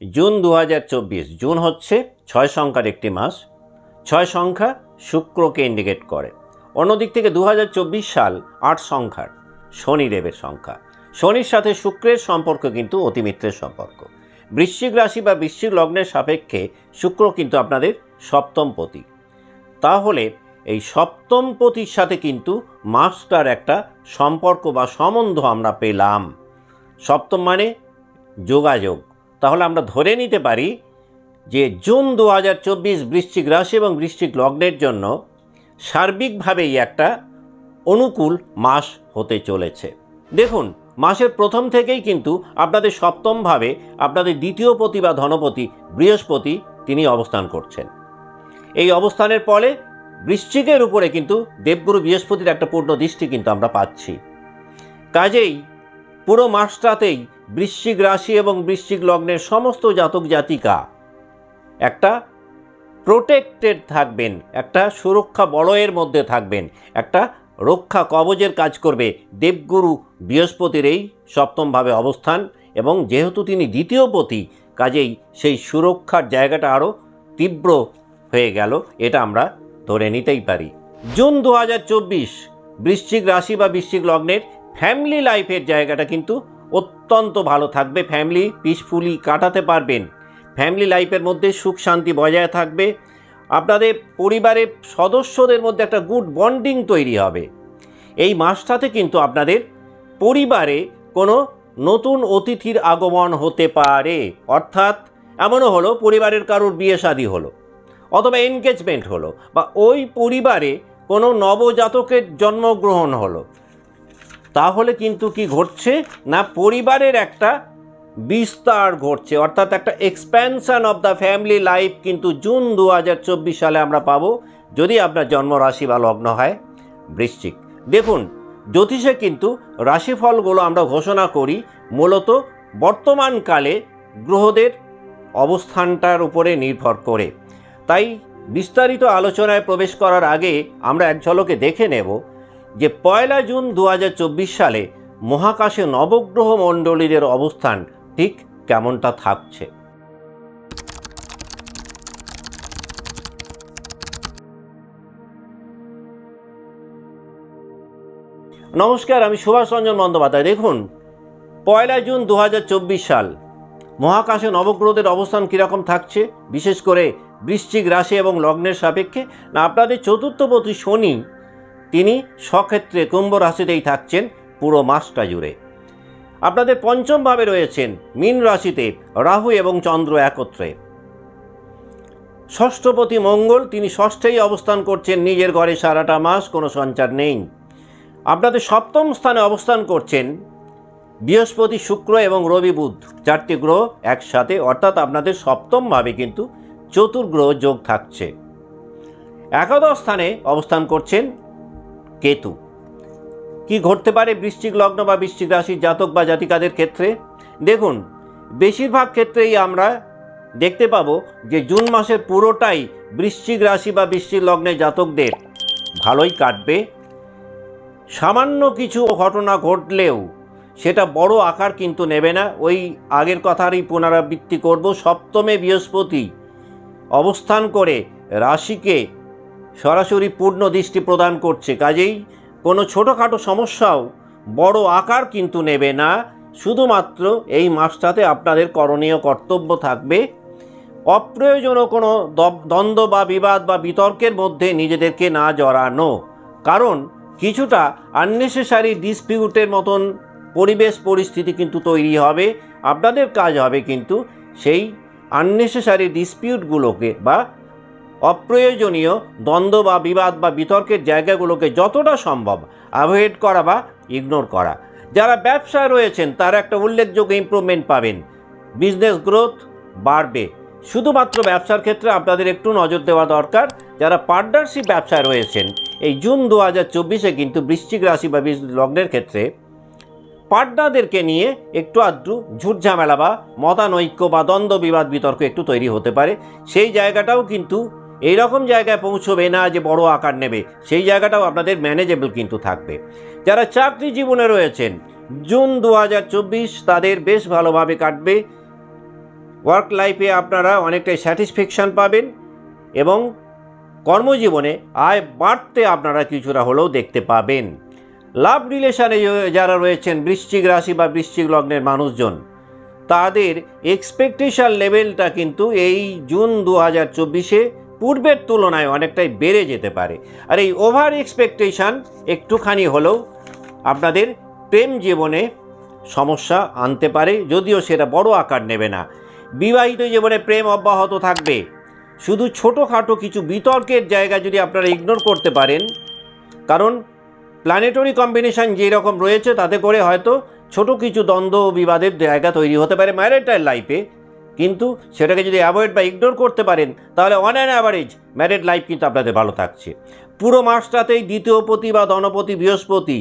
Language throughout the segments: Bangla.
জুন দু হাজার চব্বিশ, জুন হচ্ছে ছয় সংখ্যার একটি মাস। ছয় সংখ্যা শুক্রকে ইন্ডিকেট করে। অন্যদিক থেকে দু হাজার চব্বিশ সাল আট সংখ্যার শনিদেবের সংখ্যা। শনির সাথে শুক্রের সম্পর্ক কিন্তু অতিমিত্রের সম্পর্ক। বৃশ্চিক রাশি বা বৃশ্চিক লগ্নের সাপেক্ষে শুক্র কিন্তু আপনাদের সপ্তম পতি। তাহলে এই সপ্তম পতির সাথে কিন্তু মাসটার একটা সম্পর্ক বা সম্বন্ধ আমরা পেলাম। সপ্তম মানে যোগাযোগ। তাহলে আমরা ধরে নিতে পারি যে জুন দু হাজার চব্বিশ বৃশ্চিক রাশি এবং বৃশ্চিক লগ্নের জন্য সার্বিকভাবেই একটা অনুকূল মাস হতে চলেছে। দেখুন, মাসের প্রথম থেকেই কিন্তু আপনাদের সপ্তমভাবে আপনাদের দ্বিতীয় পতি বা ধনপতি বৃহস্পতি তিনি অবস্থান করছেন। এই অবস্থানের ফলে বৃশ্চিকের উপরে কিন্তু দেবগুরু বৃহস্পতির একটা পূর্ণ দৃষ্টি কিন্তু আমরা পাচ্ছি। কাজেই পুরো মাসটাতেই বৃশ্চিক রাশি এবং বৃশ্চিক লগ্নের সমস্ত জাতক জাতিকা। একটা প্রোটেক্টেড থাকবেন, একটা সুরক্ষা বলয়ের মধ্যে থাকবেন, একটা রক্ষা কবজের কাজ করবে। দেবগুরু বৃহস্পতির এই সপ্তমভাবে অবস্থান এবং যেহেতু তিনি দ্বিতীয় পতি, কাজেই সেই সুরক্ষার জায়গাটা আরও তীব্র হয়ে গেল, এটা আমরা ধরে নিতেই পারি। জুন দু হাজার চব্বিশ, বৃশ্চিক রাশি বা বৃশ্চিক লগ্নের ফ্যামিলি লাইফের জায়গাটা কিন্তু অত্যন্ত ভালো থাকবে ফ্যামিলি পিসফুলি কাটাতে পারবেন। ফ্যামিলি লাইফের মধ্যে সুখ শান্তি বজায় থাকবে। আপনাদের পরিবারের সদস্যদের মধ্যে একটা গুড বন্ডিং তৈরি হবে। এই মাসটাতে কিন্তু আপনাদের পরিবারে কোনো নতুন অতিথির আগমন হতে পারে। অর্থাৎ এমনও হলো, পরিবারের কারোর বিয়ে শাদী হলো, অথবা এনগেজমেন্ট হলো, বা ওই পরিবারে কোনো নবজাতকের জন্মগ্রহণ হলো। তাহলে কিন্তু কি ঘটছে? না পরিবারের একটা বিস্তার ঘটছে। অর্থাৎ একটা expansion of the family life কিন্তু জুন দু হাজার চব্বিশ সালে আমরা পাবো, যদি আপনার জন্মরাশি বা লগ্ন হয়। বৃশ্চিক। দেখুন, জ্যোতিষে কিন্তু রাশিফলগুলো আমরা ঘোষণা করি মূলত বর্তমানকালে গ্রহদের অবস্থানটার উপরে নির্ভর করে। তাই বিস্তারিত আলোচনায় প্রবেশ করার আগে আমরা এক ঝলকে দেখে নেব যে পয়লা জুন দু হাজার চব্বিশ সালে মহাকাশে নবগ্রহ মণ্ডলীদের অবস্থান ঠিক কেমনটা থাকছে? নমস্কার, আমি সুভাষ রঞ্জন বন্দ্যোপাধ্যায়। দেখুন, পয়লা জুন দু হাজার চব্বিশ সাল মহাকাশে নবগ্রহদের অবস্থান কীরকম থাকছে? বিশেষ করে বৃশ্চিক রাশি এবং লগ্নের সাপেক্ষে? না, আপনাদের চতুর্থপতি শনি তিনি স্বক্ষেত্রে কুম্ভ রাশিতেই থাকছেন পুরো মাসটা জুড়ে। আপনাদের পঞ্চমভাবে রয়েছেন মীন রাশিতে রাহু এবং চন্দ্র একত্রে। ষষ্ঠপতি মঙ্গল, তিনি ষষ্ঠেই অবস্থান করছেন, নিজের ঘরে সারাটা মাস কোনো সঞ্চার নেই। আপনাদের সপ্তম স্থানে অবস্থান করছেন বৃহস্পতি, শুক্র এবং রবি বুধ। চারটি গ্রহ একসাথে, অর্থাৎ আপনাদের সপ্তমভাবে কিন্তু চতুর্গ্রহ যোগ থাকছে। একাদশ স্থানে অবস্থান করছেন কেতু। কি ঘটতে পারে বৃশ্চিক লগ্ন বা বৃশ্চিক রাশির জাতক বা জাতিকাদের ক্ষেত্রে? দেখুন, বেশিরভাগ ক্ষেত্রেই আমরা দেখতে পাবো যে জুন মাসের পুরোটাই বৃশ্চিক রাশি বা বৃশ্চিক লগ্নে জাতকদের ভালোই কাটবে। সামান্য কিছু ঘটনা ঘটলেও সেটা বড় আকার কিন্তু নেবে না। ওই আগের কথারই পুনরাবৃত্তি করব। সপ্তমে বৃহস্পতি অবস্থান করে রাশিকে সরাসরি পূর্ণ দৃষ্টি প্রদান করছে। কাজেই কোনো ছোটোখাটো সমস্যাও বড় আকার কিন্তু নেবে না। শুধুমাত্র এই মাসটাতে আপনাদের করণীয় কর্তব্য থাকবে অপ্রয়োজনীয় কোনো দ্বন্দ্ব বা বিবাদ বা বিতর্কের মধ্যে নিজেদেরকে না জড়ানো। কারণ কিছুটা আননেসেসারি ডিসপিউটের মতন পরিবেশ পরিস্থিতি কিন্তু তৈরি হবে, আপনাদের কাজ হবে কিন্তু সেই আননেসেসারি ডিসপিউটগুলোকে বা অপ্রয়োজনীয় দ্বন্দ্ব বা বিবাদ বা বিতর্কের জায়গাগুলোকে যতটা সম্ভব অ্যাভয়েড করা বা ইগনোর করা। যারা ব্যবসায় রয়েছেন, তারা একটা উল্লেখযোগ্য ইমপ্রুভমেন্ট পাবেন। বিজনেস গ্রোথ বাড়বে। শুধুমাত্র ব্যবসার ক্ষেত্রে আপনাদের একটু নজর দেওয়া দরকার। যারা পার্টনারশিপ ব্যবসায় রয়েছেন, এই জুন দু হাজার চব্বিশে কিন্তু বৃশ্চিক রাশি বা লগ্নের ক্ষেত্রে পার্টনারদেরকে নিয়ে একটু আধটু ঝুটঝামেলা বা মতানৈক্য বা দ্বন্দ্ব, বিবাদ, বিতর্ক একটু তৈরি হতে পারে। সেই জায়গাটাও কিন্তু এই রকম জায়গায় পৌঁছবে না যে বড় আকার নেবে। সেই জায়গাটাও আপনাদের ম্যানেজেবল কিন্তু থাকবে। যারা চাকরি জীবনে রয়েছেন, জুন দু হাজার চব্বিশ তাদের বেশ ভালোভাবে কাটবে। ওয়ার্ক লাইফে আপনারা অনেকটাই স্যাটিসফ্যাকশান পাবেন এবং কর্মজীবনে আয় বাড়তে আপনারা কিছুটা হলেও দেখতে পাবেন। লাভ রিলেশনে যারা রয়েছেন, বৃশ্চিক রাশি বা বৃশ্চিক লগ্নের মানুষজন, তাদের এক্সপেকটেশন লেভেলটা কিন্তু এই জুন দু হাজার চব্বিশে পূর্বের তুলনায় অনেকটাই বেড়ে যেতে পারে। আর এই ওভার এক্সপেকটেশন একটুখানি হলেও আপনাদের প্রেম জীবনে সমস্যা আনতে পারে, যদিও সেটা বড় আকার নেবে না। বিবাহিত জীবনে প্রেম অব্যাহত থাকবে। শুধু ছোটোখাটো কিছু বিতর্কের জায়গা যদি আপনারা ইগনোর করতে পারেন, কারণ প্ল্যানেটরি কম্বিনেশন যেরকম রয়েছে, তাতে করে হয়তো ছোট কিছু দ্বন্দ্ব বিবাদের জায়গা তৈরি হতে পারে ম্যারিটাল লাইফে কিন্তু সেটাকে যদি অ্যাভয়েড বা ইগনোর করতে পারেন, তাহলে on an average married life কিন্তু আপনাদের ভালো থাকছে। পুরো মাসটাতেই দ্বিতীয়পতি বা ধনপতি বৃহস্পতি,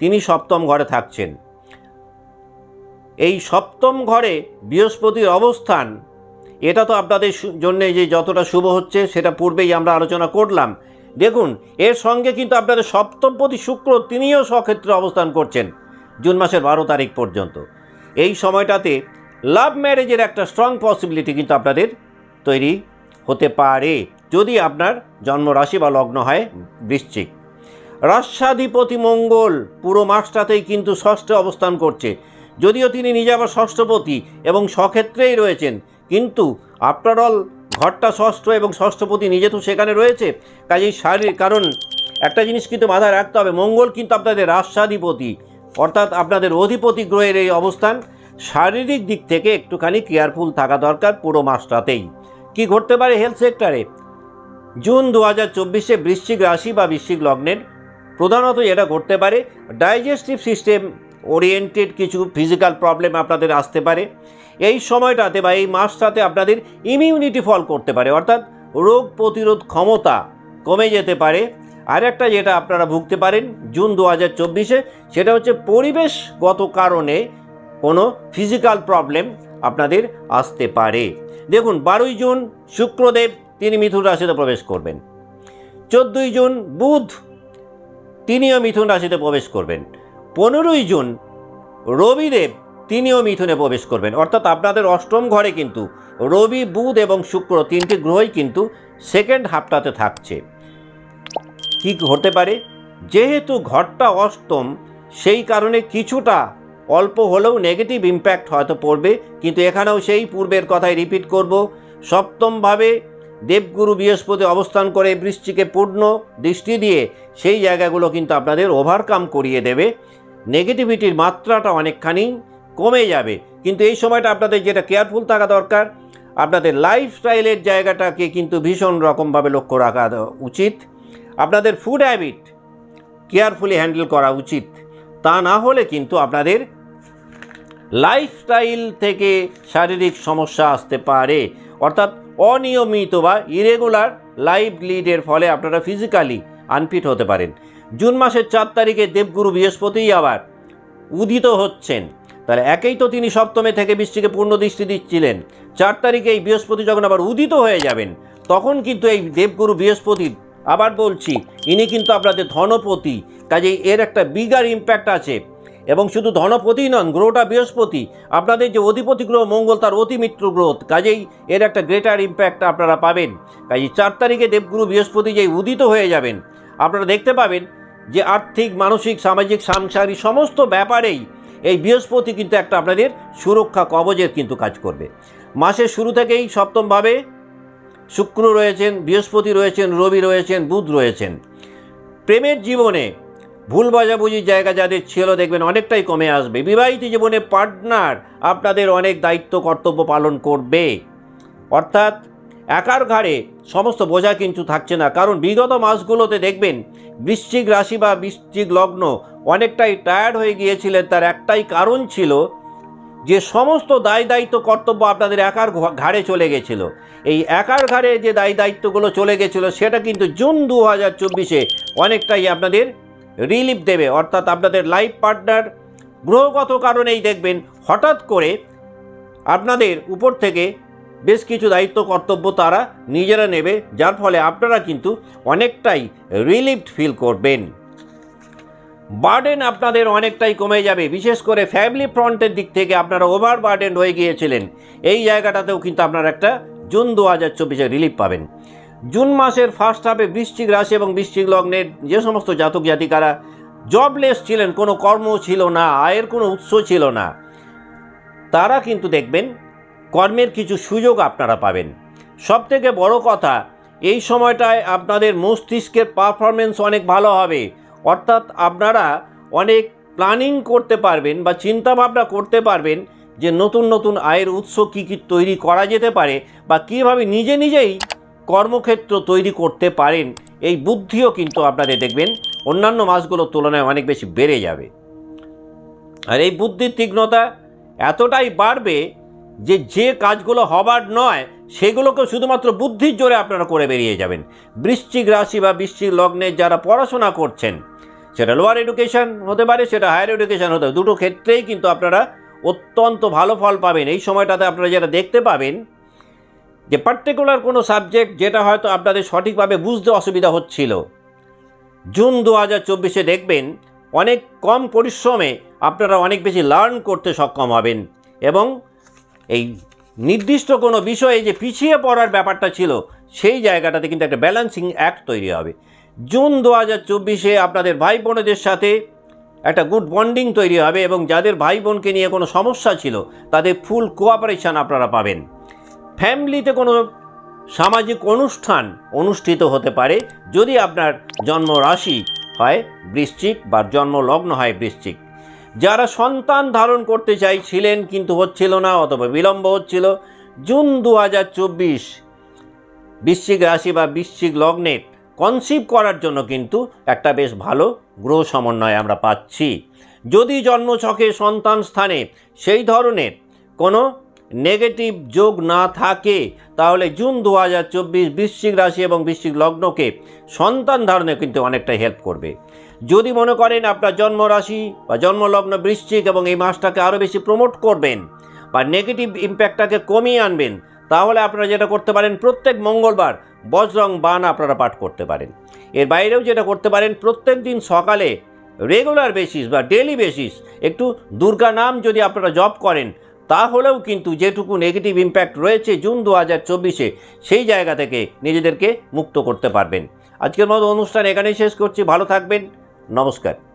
তিনি সপ্তম ঘরে থাকছেন। এই সপ্তম ঘরে বৃহস্পতির অবস্থান, এটা তো আপনাদের জন্য যে যতটা শুভ হচ্ছে, সেটা পূর্বেই আমরা আলোচনা করলাম। দেখুন, এর সঙ্গে কিন্তু আপনাদের সপ্তমপতি শুক্র, তিনিও স্বক্ষেত্রে অবস্থান করছেন, জুন মাসের বারো তারিখ পর্যন্ত। এই সময়টাতে লাভ ম্যারেজের একটা স্ট্রং পসিবিলিটি কিন্তু আপনাদের তৈরি হতে পারে যদি আপনার জন্মরাশি বা লগ্ন হয় বৃশ্চিক। রাষ্ট্রাধিপতি মঙ্গল পুরো মাসটাতেই কিন্তু ষষ্ঠে অবস্থান করছে। যদিও তিনি নিজে আবার ষষ্ঠপতি এবং স্বক্ষেত্রেই রয়েছেন, কিন্তু আফটার অল ঘরটা ষষ্ঠ এবং ষষ্ঠপতি নিজে তো সেখানে রয়েছে। কাজেই শারীরিক, কারণ একটা জিনিস কিন্তু মাথায় রাখতে হবে, মঙ্গল কিন্তু আপনাদের রাষ্ট্রাধিপতি, অর্থাৎ আপনাদের অধিপতি গ্রহের এই অবস্থান। শারীরিক দিক থেকে একটুখানি কেয়ারফুল থাকা দরকার পুরো মাসটাতেই। কি ঘটতে পারে হেলথ সেক্টরে জুন দু হাজার চব্বিশে বৃশ্চিক রাশি বা বৃশ্চিক লগ্নের প্রধানত এটা ঘটতে পারে। ডাইজেস্টিভ সিস্টেম ওরিয়েন্টেড কিছু ফিজিক্যাল প্রবলেম আপনাদের আসতে পারে। এই সময়টাতে বা এই মাসটাতে আপনাদের ইমিউনিটি ফল করতে পারে। অর্থাৎ রোগ প্রতিরোধ ক্ষমতা কমে যেতে পারে। আর একটা যেটা আপনারা ভুগতে পারেন জুন দু হাজার চব্বিশে সেটা হচ্ছে পরিবেশগত কারণে কোনো ফিজিক্যাল প্রবলেম আপনাদের আসতে পারে। দেখুন, বারোই জুন শুক্রদেব, তিনি মিথুন রাশিতে প্রবেশ করবেন। চোদ্দোই জুন বুধ, তিনিও মিথুন রাশিতে প্রবেশ করবেন। পনেরোই জুন রবিদেব, তিনিও মিথুনে প্রবেশ করবেন। অর্থাৎ আপনাদের অষ্টম ঘরে কিন্তু রবি, বুধ এবং শুক্র তিনটি গ্রহই কিন্তু সেকেন্ড হাফটাতে থাকছে। কি হতে পারে? যেহেতু ঘরটা অষ্টম, সেই কারণে কিছুটা অল্প হলেও নেগেটিভ ইম্প্যাক্ট হয়তো পড়বে, কিন্তু এখানেও সেই পূর্বের কথাই রিপিট করব। সপ্তমভাবে দেবগুরু বৃহস্পতি অবস্থান করে বৃষ্টিকে পূর্ণ দৃষ্টি দিয়ে সেই জায়গাগুলো কিন্তু আপনাদের ওভারকাম করিয়ে দেবে। নেগেটিভিটির মাত্রাটা অনেকখানি কমে যাবে। কিন্তু এই সময়টা আপনাদের যেটা কেয়ারফুল থাকা দরকার, আপনাদের লাইফস্টাইলের জায়গাটাকে কিন্তু ভীষণ রকমভাবে লক্ষ্য রাখা উচিত। আপনাদের ফুড হ্যাবিট কেয়ারফুলি হ্যান্ডেল করা উচিত। তা না হলে কিন্তু আপনাদের লাইফস্টাইল থেকে শারীরিক সমস্যা আসতে পারে। অর্থাৎ অনিয়মিত বা ইরেগুলার লাইফ লিডের ফলে আপনারা ফিজিক্যালি আনফিট হতে পারেন। জুন মাসের চার তারিখে দেবগুরু বৃহস্পতিই আবার উদিত হচ্ছেন। তাহলে একেই তো তিনি সপ্তমে থেকে বৃষ্টিকে পূর্ণ দৃষ্টি দিচ্ছিলেন। চার তারিখে এই বৃহস্পতি যখন আবার উদিত হয়ে যাবেন, তখন কিন্তু এই দেবগুরু বৃহস্পতির আবার বলছি, ইনি কিন্তু আপনাদের ধনপতি। কাজেই এর একটা বিগার ইম্প্যাক্ট আছে। এবং শুধু ধনপতি নন, গ্রহটা বৃহস্পতি। আপনাদের যে অধিপতি গ্রহ, মঙ্গল তার অতিমিত্র গ্রহ কাজেই এর একটা গ্রেটার ইম্প্যাক্ট আপনারা পাবেন। কাজেই চার তারিখে দেবগুরু বৃহস্পতি যে উদিত হয়ে যাবেন, আপনারা দেখতে পাবেন যে আর্থিক, মানসিক, সামাজিক, সাংসারিক সমস্ত ব্যাপারেই এই বৃহস্পতি কিন্তু একটা আপনাদের সুরক্ষা কবজের কিন্তু কাজ করবে। মাসের শুরু থেকেই সপ্তমভাবে শুক্র রয়েছেন, বৃহস্পতি রয়েছেন, রবি রয়েছেন, বুধ রয়েছেন। প্রেমের জীবনে ভুল বোঝাবুঝির জায়গা যাদের ছিল দেখবেন অনেকটাই কমে আসবে। বিবাহিত জীবনে পার্টনার আপনাদের অনেক দায়িত্ব, কর্তব্য পালন করবে। অর্থাৎ একার ঘাড়ে সমস্ত বোঝা কিন্তু থাকছে না। কারণ বিগত মাসগুলোতে দেখবেন বৃশ্চিক রাশি বা বৃশ্চিক লগ্ন অনেকটাই টায়ার্ড হয়ে গিয়েছিলেন। তার একটাই কারণ ছিল যে সমস্ত দায় দায়িত্ব, কর্তব্য আপনাদের একার ঘাড়ে চলে গেছিল। এই একার ঘাড়ে যে দায় দায়িত্বগুলো চলে গেছিল, সেটা কিন্তু জুন দু হাজার চব্বিশে অনেকটাই আপনাদের রিলিফ দেবে। অর্থাৎ আপনাদের লাইফ পার্টনার গ্রহগত কারণেই দেখবেন হঠাৎ করে আপনাদের উপর থেকে বেশ কিছু দায়িত্ব, কর্তব্য তারা নিজেরা নেবে। যার ফলে আপনারা কিন্তু অনেকটাই রিলিফড ফিল করবেন। বার্ডেন আপনাদের অনেকটাই কমে যাবে। বিশেষ করে ফ্যামিলি ফ্রন্টের দিক থেকে আপনারা ওভার বার্ডেন হয়ে গিয়েছিলেন। এই জায়গাটাতেও কিন্তু আপনারা একটা জুন দু হাজার চব্বিশে রিলিফ পাবেন। জুন মাসের ফার্স্ট হাফে বৃশ্চিক রাশি এবং বৃশ্চিক লগ্নের যে সমস্ত জাতক জাতিকারা জবলেস ছিলেন, কোনো কর্ম ছিল না, আয়ের কোনো উৎস ছিল না, তারা কিন্তু দেখবেন কর্মের কিছু সুযোগ আপনারা পাবেন। সব থেকে বড় কথা, এই সময়টায় আপনাদের মস্তিষ্কের পারফরমেন্স অনেক ভালো হবে। অর্থাৎ আপনারা অনেক প্ল্যানিং করতে পারবেন বা চিন্তাভাবনা করতে পারবেন যে নতুন নতুন আয়ের উৎস কী কী তৈরি করা যেতে পারে বা কীভাবে নিজে নিজেই কর্মক্ষেত্র তৈরি করতে পারেন, এই বুদ্ধিও কিন্তু আপনাদের দেখবেন, অন্যান্য মাসগুলোর তুলনায় অনেক বেশি বেড়ে যাবে। আর এই বুদ্ধির তীক্ষ্ণতা এতটাই বাড়বে যে যে কাজগুলো হবার নয় সেগুলোকে শুধুমাত্র বুদ্ধির জোরে আপনারা করে বেরিয়ে যাবেন। বৃশ্চিক রাশি বা বৃশ্চিক লগ্নে যারা পড়াশোনা করছেন, সেটা লোয়ার এডুকেশন হতে পারে, সেটা হায়ার এডুকেশন হতে পারে, দুটো ক্ষেত্রেই কিন্তু আপনারা অত্যন্ত ভালো ফল পাবেন। এই সময়টাতে আপনারা যেটা দেখতে পাবেন যে পার্টিকুলার কোনো সাবজেক্ট যেটা হয়তো আপনাদের সঠিকভাবে বুঝতে অসুবিধা হচ্ছিল। জুন দু হাজার চব্বিশে দেখবেন অনেক কম পরিশ্রমে আপনারা অনেক বেশি লার্ন করতে সক্ষম হবেন এবং এই নির্দিষ্ট কোনো বিষয়ে যে পিছিয়ে পড়ার ব্যাপারটা ছিল, সেই জায়গাটাতে কিন্তু একটা ব্যালেন্সিং অ্যাক্ট তৈরি হবে। জুন দু হাজার চব্বিশে আপনাদের ভাই বোনেদের সাথে একটা গুড বন্ডিং তৈরি হবে এবং যাদের ভাই বোনকে নিয়ে কোনো সমস্যা ছিল, তাদের ফুল কোঅপারেশন আপনারা পাবেন। ফ্যামিলিতে কোনো সামাজিক অনুষ্ঠান অনুষ্ঠিত হতে পারে যদি আপনার জন্ম রাশি হয় বৃশ্চিক বা জন্ম লগ্ন হয় বৃশ্চিক। যারা সন্তান ধারণ করতে চাইছিলেন কিন্তু হচ্ছিল না অথবা বিলম্ব হচ্ছিল, জুন দু হাজার চব্বিশ বৃশ্চিক রাশি বা বৃশ্চিক লগ্নে কনসিভ করার জন্য কিন্তু একটা বেশ ভালো গ্রহ সমন্বয় আমরা পাচ্ছি। যদি জন্মছকে সন্তান স্থানে সেই ধরনের কোনো নেগেটিভ যোগ না থাকে, তাহলে জুন দু হাজার চব্বিশ বৃশ্চিক রাশি এবং বৃশ্চিক লগ্নকে সন্তান ধারণে কিন্তু অনেকটা হেল্প করবে। যদি মনে করেন আপনার জন্ম রাশি বা জন্মলগ্ন বৃশ্চিক এবং এই মাসটাকে আরও বেশি প্রমোট করবেন বা নেগেটিভ ইম্প্যাক্টটাকে কমিয়ে আনবেন, তাহলে আপনারা যেটা করতে পারেন, প্রত্যেক মঙ্গলবার বজরং বান আপনারা পাঠ করতে পারেন। এর বাইরেও যেটা করতে পারেন, প্রত্যেক দিন সকালে রেগুলার বেসিস বা ডেলি বেসিস একটু দুর্গা নাম যদি আপনারা জব করেন তাহলেও কিন্তু যেটুকু নেগেটিভ ইম্প্যাক্ট রয়েছে জুন দু হাজার চব্বিশে, সেই জায়গা থেকে নিজেদেরকে মুক্ত করতে পারবেন। আজকের মতো অনুষ্ঠান এখানেই শেষ করছি। ভালো থাকবেন। নমস্কার।